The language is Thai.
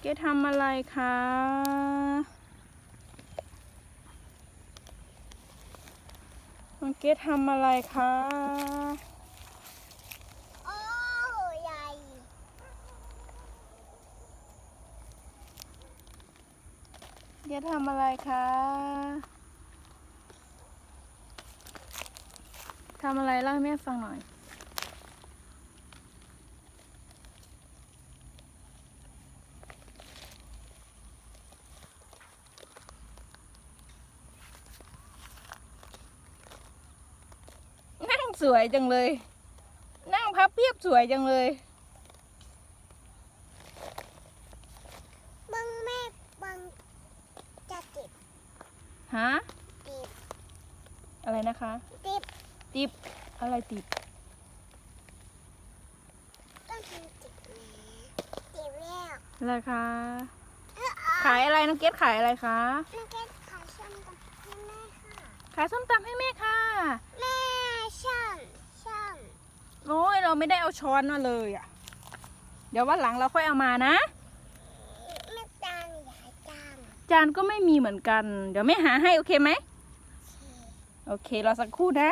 เกดทำอะไรคะน้องเกดทำอะไรคะโอ้ใหญ่เกดทำอะไรคะทำอะไรเล่าให้แม่ฟังหน่อย สวยจังเลย นั่งพับเพียบสวยจังเลยบังแม่บังจะติดฮะติดอะไรนะคะ ติดติบอะไรติบต้องทำติดนะติดแล้วอะไรคะเออขายอะไรน้องเกดขายอะไรคะนักเก็ตขายส้มตำให้แม่ค่ะขายส้มตำให้แม่ค่ะ แม่ช่อนช่อน โอ้ย เราไม่ได้เอาช้อนมาเลยอะ เดี๋ยววันหลังเราค่อยเอามานะแม่จานใหญ่จานจานก็ไม่มีเหมือนกัน เดี๋ยวแม่หาให้โอเคไหม โอเครอสักครู่นะ